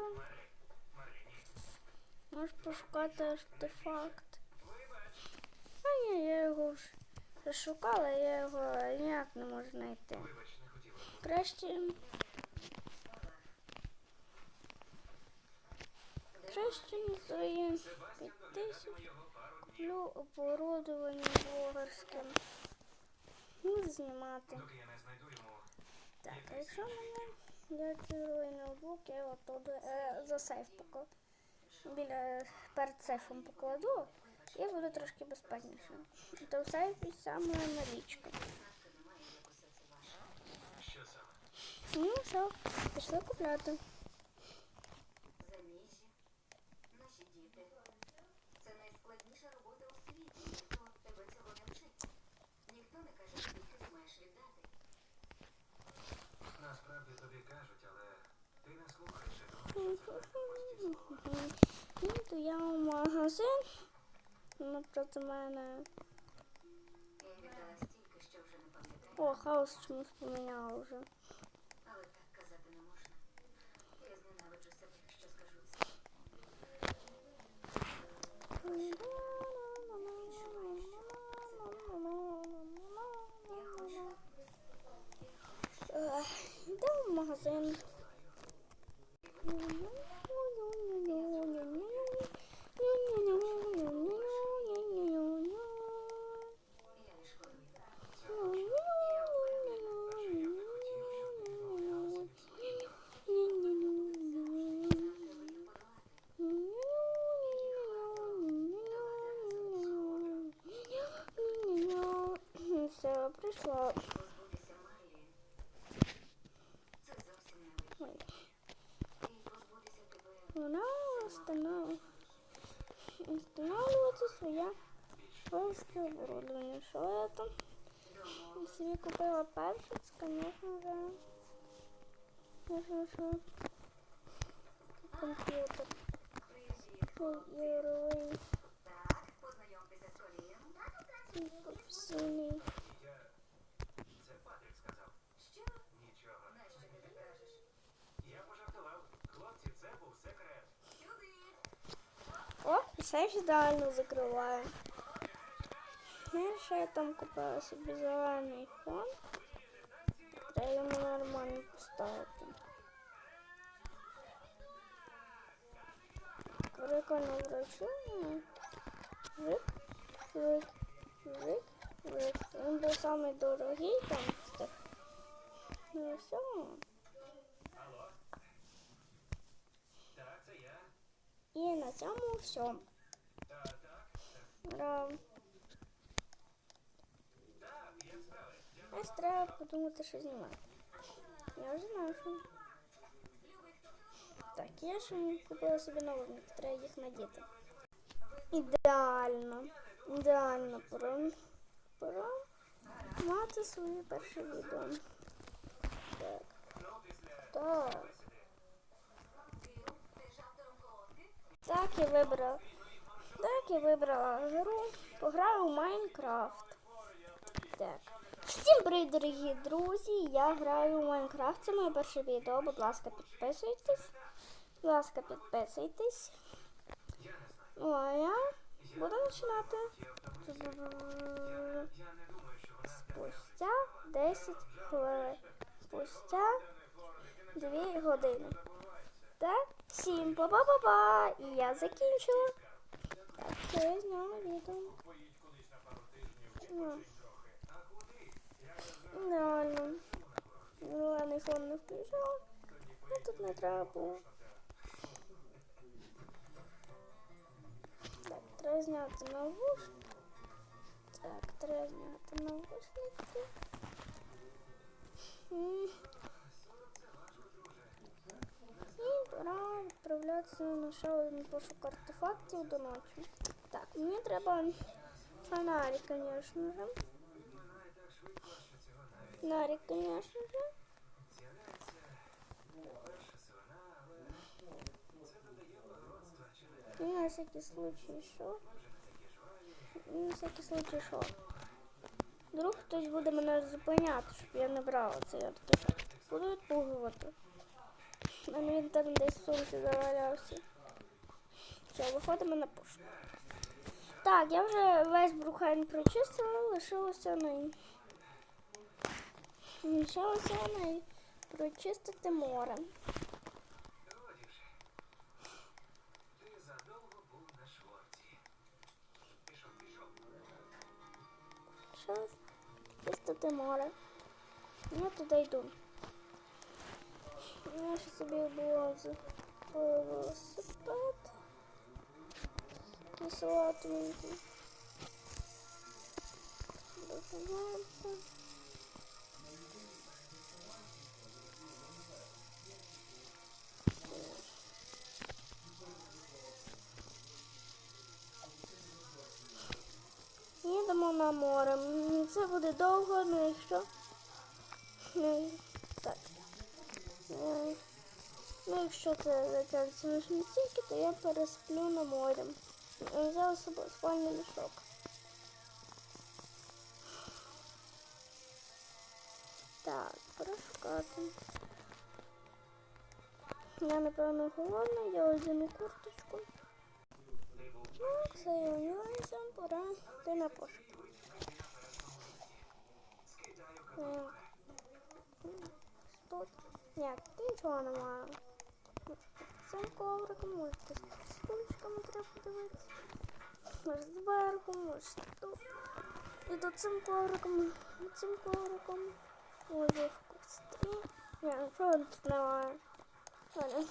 шукати. Можеш пошукати артефакт. А ні, я його ж розшукала, я його ніяк не можу знайти. Краще. Краще на свої 5000 куплю оборудовання блогерським. Ну, знімати. Не Так, а якщо мене я я його туди е, за сейф покладу. Біля перед сейфом покладу і буде трошки безпечніше. То в сейфі саме налічка. Ну все, пішли купляти. Насправді тобі кажуть, але ти не слухаєш і думаєш, що це пусті слова. Їду я в магазин. Напроти мене. Я віддала стільки, що вже не пам'ятаю, О, хаос чомусь поміняла вже. але так казати не можна. Я зненавиджу себе, якщо скажу це. Йдемо в магазин. Я не шкодую. Все, прийшла. Позбутися Марлі. Це зовсім не вихід. Ой, І позбутися тебе. Вона встановлює встановлювати своє школьське оборудовання. Що я там собі купила перше, це, звісно, вже. Звісно, що комп'ютер. Привіт. Ігровий Так, познайомтеся з колієм. і професійний. Я... Це Патрік сказав. Що? Нічого. Нащо ти так кажеш? Я пожартував. Хлопці, це був секрет. Сюди. О, і сейф ідеально закриває. Знаєш, я там купила собі зелений фон. Треба йому нормально поставити. Прикольно вручну. Рик, рик, рик, рик. Він був самий дорогий там з тих. Ну і все. І на цьому все. Ура. так, як Ось треба подумати, що знімати. Я вже знаю, що. Так, я ще купила собі наушники, треба їх надіти. Ідеально. Ідеально пора. Пора мати своє перше відео. Так. Так. Так, я вибрала. Так, я вибрала гру. Пограю у Майнкрафт. Так. Всім привіт, дорогі друзі! Я граю у Майнкрафт. Це моє перше відео. Будь ласка, підписуйтесь. Будь ласка, підписуйтесь. Ну, а я буду починати. Спустя 10 хвилин. Спустя 2 години. Так, всім па-па-па-па! І я закінчила. Так, це я зняла відео. Ну, А куди? Реально. Зелений фон не включала. Ну тут не треба було. Так, треба зняти навушники. Так, треба зняти навушники. М. І пора відправлятися на ще один пошук артефактів до ночі. Так, мені треба фонарик, звісно же. Чи не так? І на всякий случай, що? І на всякий случай, що? Вдруг хтось буде мене зупиняти, щоб я не брала цей артефакт. Буду відпугувати. У він там десь в сумці завалявся. Все, виходимо на пошту. Так, я вже весь Брухайн прочистила, лишилося на лишилося на прочистити море. Лишилось чистити море. Я туди йду. Я ще собі було велосипед. Такий салатовенький. Документи. Буде довго, ну якщо. Ну, так. Е, Ну, якщо це затягнеться на стільки, то я пересплю на морі. Я Взяла з собою спальний мішок. Так, пошукати. Я напевно голодна, я одягну курточку. Ну, все, я пора йти на пошук. Е, Тут. Ні, нічого немає. Цим ковриком, може, десь під стульчиками треба подивитися. Може, зверху, може, тут. І тут цим ковриком, цим ковриком. Може, в кусті. Ні, нічого тут немає. Може,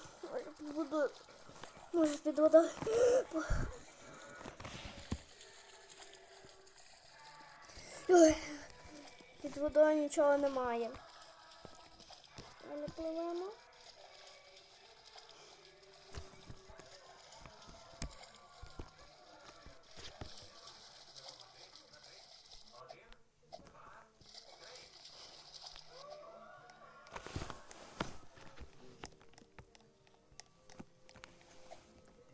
під водою. Може, під водою. Ой, Під водою нічого немає. Далі пливемо.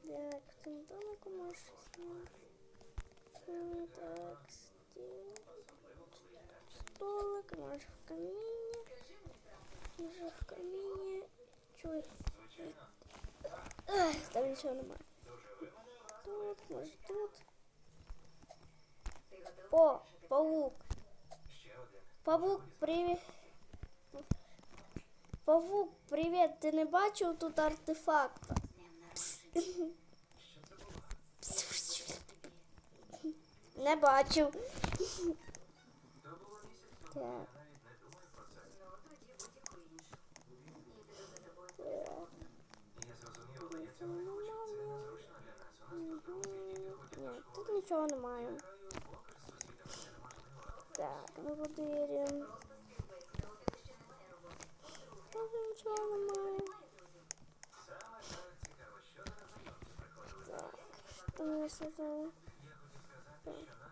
Так, цьому домику може щось Так, стіл. Столик, може в каміні. Може в каміні. Чуй. Ай, там нічого немає. Тут, може тут. Ти готовий? О, павук. Ще один. Павук, привіт. Павук, привіт. Ти не бачив тут артефакта? З днем народження. Що це було? Не бачив. Так. Це. Це нас. У нас тут нічого немає. Це. Так, ми у роботи. Тут нічого немає. Так що за незнайомці приходили. Так,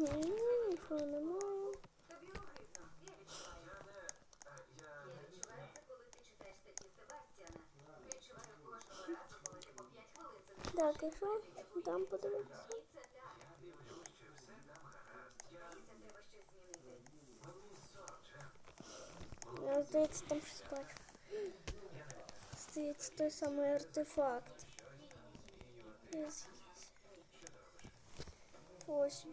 Я... Здається, треба щось змінити. Мені 40, Джем. Я здається, там щось бачу. Здається, той самий артефакт. Ось. Ось.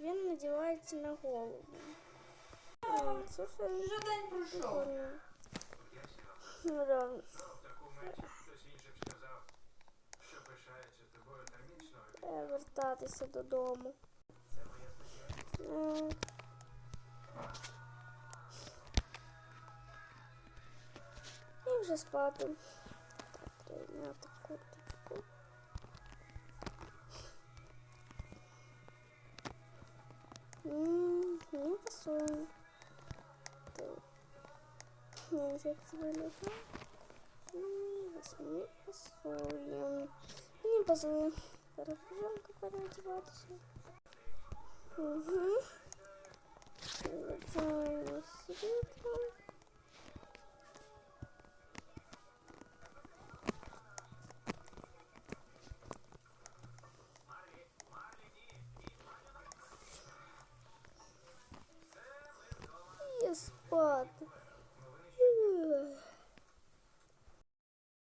Він надівається на голову. М, Це все Вже день пройшов. прикольно. Ну, да. В таку мить хтось інший б сказав, що пишається тобою термічно. Треба вертатися додому. Це моя спеціальність. М. І вже спати. Так, треба М, Мені пасує. Так. Не як це виглядає. М, ось Мені пасує. Мені пасує. Зараз пижамка